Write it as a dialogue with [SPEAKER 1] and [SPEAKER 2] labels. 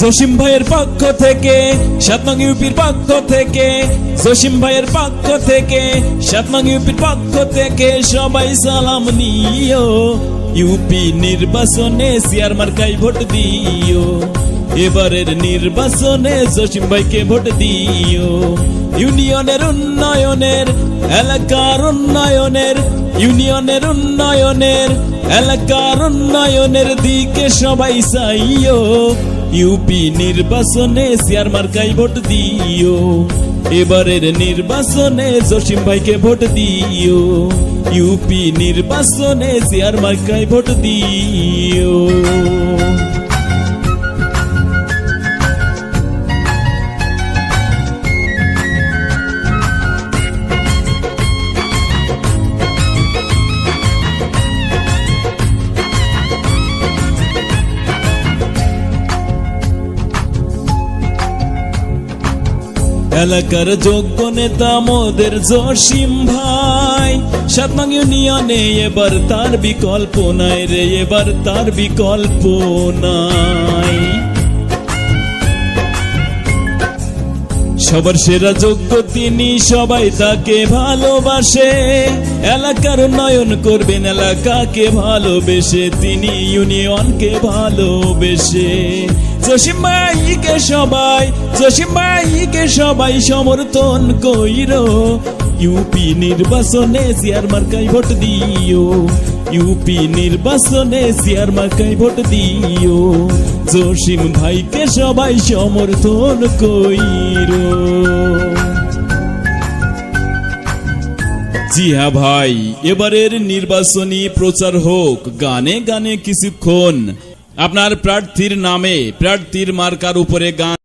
[SPEAKER 1] জসিম ভাইয়ের পক্ষ থেকে, সাতনং ইউপির পক্ষ থেকে, জসিম ভাইয়ের পক্ষ থেকে, সাতনং ইউপির পক্ষ থেকে সবাই সালাম নিও। ইউপি নির্বাচনে সিয়ার মার্কাই ভোট দিও। এবারের নির্বাচনে জসিম ভাইকে ভোট দিও। ইউনিয়নের উন্নয়নের, এলাকার উন্নয়নের, ইউনিয়নের উন্নয়নের, এলাকার উন্নয়নের দিকে সবাই চাইও। ইউপি নির্বাচনে সিয়ার মার্কাই ভোট দিও। এবারের নির্বাচনে জসিম ভাইকে ভোট দিও। ইউপি নির্বাচনে সিয়ার মার্কাই ভোট দিও। এলাকার যোগ্য নেতা মোদের জসিম ভাই। সাতমাং ইউনিয়নে এবার তার বিকল্প নাই রে, এবার তার বিকল্প নাই। সবার সেরা যোগ্য তিনি, সবাই তাকে ভালোবাসে। এলাকার উন্নয়ন করবেন এলাকাকে ভালোবেসে, তিনি ইউনিয়নকে ভালোবেসে। জসিম ভাইকে সবাই জসিম ভাইকে সবাই সমর্থন কইর। ইউপি নির্বাচনে সিয়ার মার্কাই ভোট দিও। ইউপি নির্বাচনে সিয়ার মার্কাই ভোট দিও। জসিম ভাইকে সবাই সমর্থন কইর। জি হ্যাঁ ভাই, এবারের নির্বাচনী প্রচার হোক, গানে গানে কিছুক্ষণ। আপনার প্রার্থীর নামে প্রার্থীর মার্কার উপরে গান